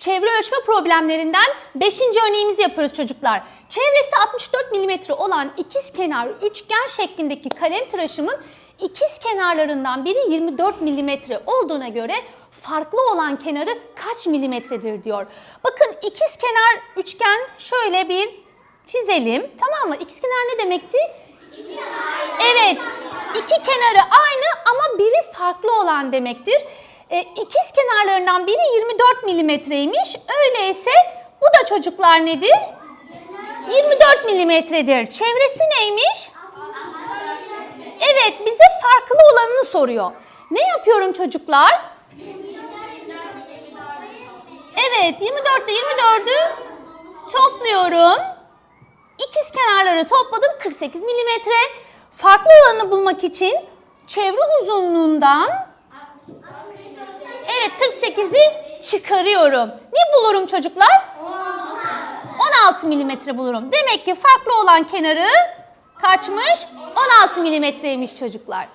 çevre ölçme problemlerinden 5. örneğimizi yapıyoruz çocuklar. Çevresi 64 mm olan ikiz kenar üçgen şeklindeki kalem tıraşımın ikiz kenarlarından biri 24 mm olduğuna göre farklı olan kenarı kaç milimetredir diyor. Bakın ikiz kenar üçgen şöyle bir çizelim. Tamam mı? İkiz kenar ne demekti? Evet. iki kenarı aynı ama biri farklı olan demektir. E, ikiz kenarlarından biri 24 milimetreymiş. Öyleyse bu da çocuklar nedir? 24 milimetredir. Çevresi neymiş? Evet bize farklı olanını soruyor. Ne yapıyorum çocuklar? Evet 24 ile 24'ü topluyorum. İkiz kenarları topladım 48 milimetre. Farklı olanı bulmak için çevre uzunluğundan evet 48'i çıkarıyorum. Ne bulurum çocuklar? 16 milimetre bulurum. Demek ki farklı olan kenarı kaçmış? 16 milimetreymiş çocuklar.